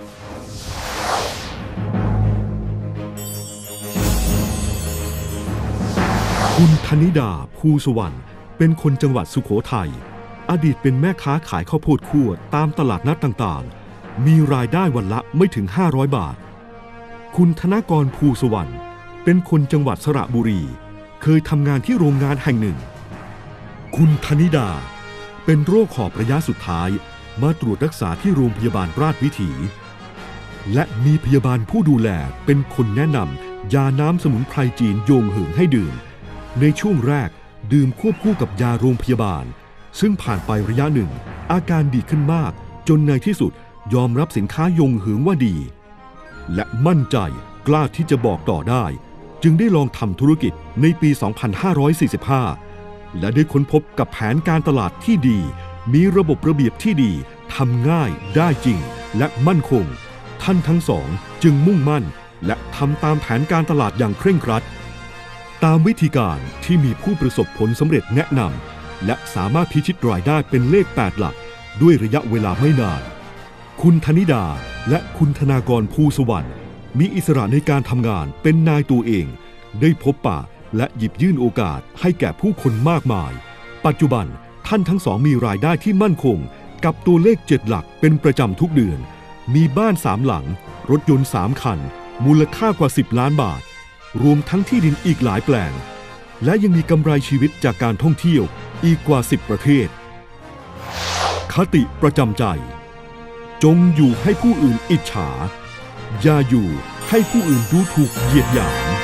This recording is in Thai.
คุณธนิดาภูสวรรณเป็นคนจังหวัดสุโขทัย อดีตเป็นแม่ค้าขายข้าวโพดคั่วตามตลาดนัดต่างๆ มีรายได้วันละไม่ถึง 500 บาท คุณธนกรภูสวรรณเป็นคนจังหวัดสระบุรี เคยทำงานที่โรงงานแห่งหนึ่ง คุณธนิดา เป็นโรคหอบระยะสุดท้ายมาตรวจรักษาที่โรงพยาบาลราชวิถี และมีพยาบาลผู้ดูแลเป็นคนแนะนำยาน้ำสมุนไพรจีนโยงเหิงให้ดื่ม ในช่วงแรกดื่มควบคู่กับยาโรงพยาบาล ซึ่งผ่านไประยะหนึ่ง อาการดีขึ้นมาก จนในที่สุดยอมรับสินค้ายงเหิงว่าดี และมั่นใจกล้าที่จะบอกต่อได้ จึงได้ลองทำธุรกิจในปี 2545 และได้ค้นพบกับแผนการตลาดที่ดี มีระบบระเบียบที่ดีทำง่ายได้จริงและมั่นคง ท่านทั้งสองจึงมุ่งมั่นและทำตามแผนการตลาดอย่างเคร่งครัด ตามวิธีการที่มีผู้ประสบผลสำเร็จแนะนำและสามารถพิชิตรายได้เป็นเลข 8 หลัก ด้วยระยะเวลาไม่นาน คุณธนิดาและคุณธนากรภูสวรรณมีอิสระในการทำงานเป็นนายตัวเอง ได้พบปะและหยิบยื่นโอกาสให้แก่ผู้คนมากมาย ปัจจุบันท่านทั้งสองมีรายได้ที่มั่นคง กับตัวเลขเจ็ดหลักเป็นประจำทุกเดือน มีบ้านสามหลัง รถยนต์สามคัน มูลค่ากว่า 10 ล้านบาท รวมทั้งที่ดินอีกหลายแปลง และยังมีกำไรชีวิตจากการท่องเที่ยวอีกกว่า 10 ประเทศ คติประจำใจ จงอยู่ให้ผู้อื่นอิจฉา อย่าอยู่ให้ผู้อื่นดูถูกเหยียดหยาม